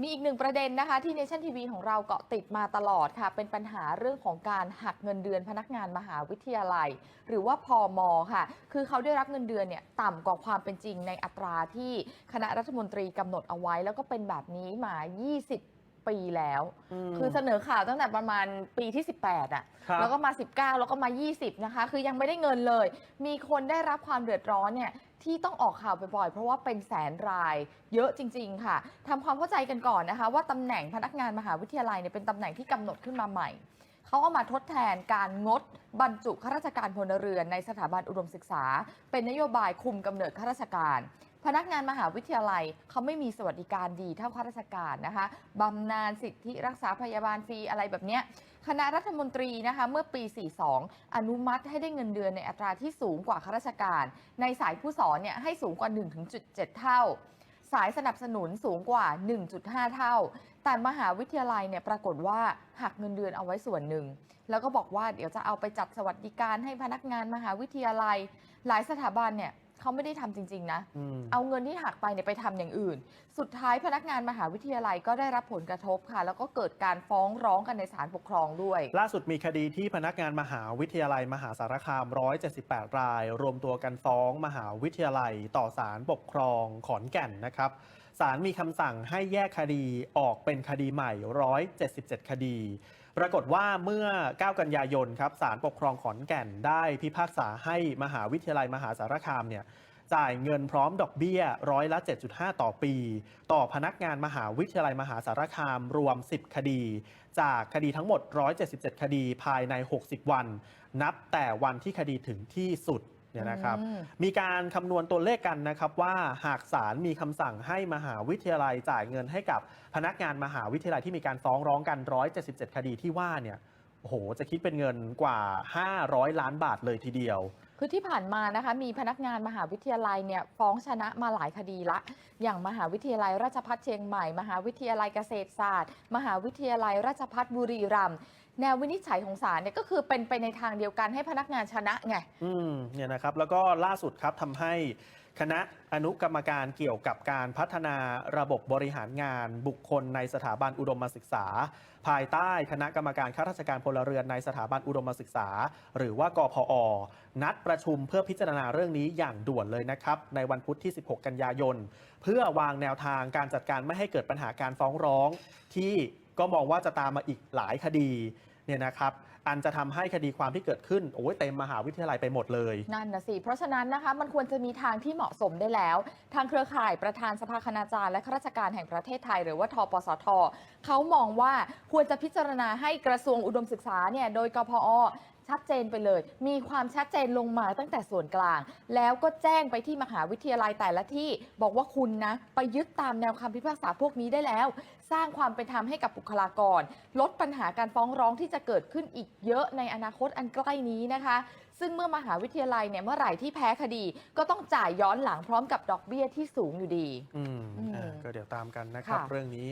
มีอีกหนึ่งประเด็นนะคะที่เนชั่นทีวีของเราเกาะติดมาตลอดค่ะ เป็นปัญหาเรื่องของการหักเงินเดือนพนักงานมหาวิทยาลัย หรือว่าพอมค่ะ คือเขาได้รับเงินเดือนเนี่ยต่ำกว่าความเป็นจริงในอัตราที่คณะรัฐมนตรีกำหนดเอาไว้ แล้วก็เป็นแบบนี้มา 20ปีแล้วมคือเสนอข่าวตั้งแต่ประมาณปีที่ 18อะครับแล้วก็มา 19 แล้วก็มา 20 นะคะ คือยังไม่ได้เงินเลย มีคนได้รับความเดือดร้อนเนี่ย ที่ต้องออกข่าวบ่อยๆ เพราะว่าเป็นแสนรายเยอะจริง ๆ ค่ะทำความเข้าใจกันก่อนนะคะ ว่าตำแหน่งพนักงานมหาวิทยาลัยเนี่ยเป็นตำแหน่งที่กำหนดขึ้นมาใหม่ เขาเอามาทดแทนการงดบรรจุข้าราชการพลเรือนในสถาบันอุดมศึกษา เป็นนโยบายคุมกำเนิดข้าราชการ พนักงานมหาวิทยาลัยเขาไม่มีสวัสดิการดีเท่าข้าราชการนะคะบำนาญสิทธิรักษาพยาบาลฟรีอะไรแบบเนี้ยคณะรัฐมนตรีนะคะเมื่อปี 42 อนุมัติให้ได้เงินเดือนในอัตราที่สูงกว่าข้าราชการ ในสายผู้สอนเนี่ยให้สูงกว่า 1.7 เท่า สายสนับสนุนสูงกว่า 1.5 เท่า แต่มหาวิทยาลัยเนี่ยปรากฏว่าหักเงินเดือนเอาไว้ส่วนหนึ่ง แล้วก็บอกว่าเดี๋ยวจะเอาไปจัดสวัสดิการให้พนักงานมหาวิทยาลัย หลายสถาบันเนี่ย เขาไม่ได้ทำจริง ๆ นะ อืม เอาเงินที่หักไปเนี่ยไปทำอย่างอื่น สุดท้ายพนักงานมหาวิทยาลัยก็ได้รับผลกระทบค่ะ แล้วก็เกิดการฟ้องร้องกันในศาลปกครองด้วย ล่าสุดมีคดีที่พนักงานมหาวิทยาลัยมหาสารคาม 178 ราย รวมตัวกันฟ้องมหาวิทยาลัยต่อศาลปกครองขอนแก่นนะครับ ศาลมีคำสั่งให้แยกคดีออกเป็นคดีใหม่ 177 คดี ปรากฏว่าเมื่อ 9 กันยายนครับศาลปกครองขอนแก่นได้พิพากษาให้มหาวิทยาลัยมหาสารคามเนี่ยจ่ายเงินพร้อมดอกเบี้ยร้อยละ 7.5 ต่อปี ต่อพนักงานมหาวิทยาลัยมหาสารคามรวม 10 คดี จากคดีทั้งหมด 177 คดีภายใน 60 วัน นับแต่วันที่คดีถึงที่สุด เนี่ยนะครับอืมมีการคำนวณตัวเลขกันนะครับว่าหากศาลมีคำสั่งให้มหาวิทยาลัยจ่ายเงินให้กับพนักงานมหาวิทยาลัยที่มีการฟ้องร้องกัน 177 คดีที่ว่าเนี่ย โอ้โหจะคิดเป็นเงินกว่า 500 ล้านบาทเลยทีเดียว คือที่ผ่านมานะคะมีพนักงานมหาวิทยาลัยเนี่ยฟ้องชนะมาหลายคดีละ อย่างมหาวิทยาลัยราชภัฏเชียงใหม่ มหาวิทยาลัยเกษตรศาสตร์ มหาวิทยาลัยราชภัฏบุรีรัมย์แนววินิจฉัยของศาลเนี่ยก็คือเป็นไปในทางเดียวกันให้พนักงานชนะไง อืมเนี่ยนะครับ แล้วก็ล่าสุดครับทำให้ คณะอนุกรรมการเกี่ยวกับการพัฒนาระบบบริหารงานบุคคลในสถาบันอุดมศึกษา ภายใต้คณะกรรมการข้าราชการพลเรือนในสถาบันอุดมศึกษา หรือว่ากพอ นัดประชุมเพื่อพิจารณาเรื่องนี้อย่างด่วนเลยนะครับ ในวันพุธที่ 16 กันยายน เพื่อวางแนวทางการจัดการไม่ให้เกิดปัญหาการฟ้องร้อง ที่ก็มองว่าจะตามมาอีกหลายคดี เนี่ยนะครับอันจะทำให้คดีความที่เกิดขึ้นโอ้ยเต็มมหาวิทยาลัยไปหมดเลย นั่นนะสิ เพราะฉะนั้นนะคะมันควรจะมีทางที่เหมาะสมได้แล้ว ทางเครือข่ายประธานสภาคณาจารย์และข้าราชการแห่งประเทศไทย หรือว่าทปสทเขามองว่าควรจะพิจารณาให้กระทรวงอุดมศึกษาเนี่ยโดยกพอ ชัดเจนไปเลย มีความชัดเจนลงมาตั้งแต่ส่วนกลาง แล้วก็แจ้งไปที่มหาวิทยาลัยแต่ละที่ บอกว่าคุณนะ ไปยึดตามแนวคำพิพากษาพวกนี้ได้แล้ว สร้างความเป็นธรรมให้กับบุคลากร ลดปัญหาการฟ้องร้องที่จะเกิดขึ้นอีกเยอะในอนาคตอันใกล้นี้นะคะ ซึ่งเมื่อมหาวิทยาลัยเนี่ยเมื่อไหร่ที่แพ้คดี ก็ต้องจ่ายย้อนหลังพร้อมกับดอกเบี้ยที่สูงอยู่ดี อืมอืมอ่าก็เดี๋ยวตามกันนะครับค่ะ เรื่องนี้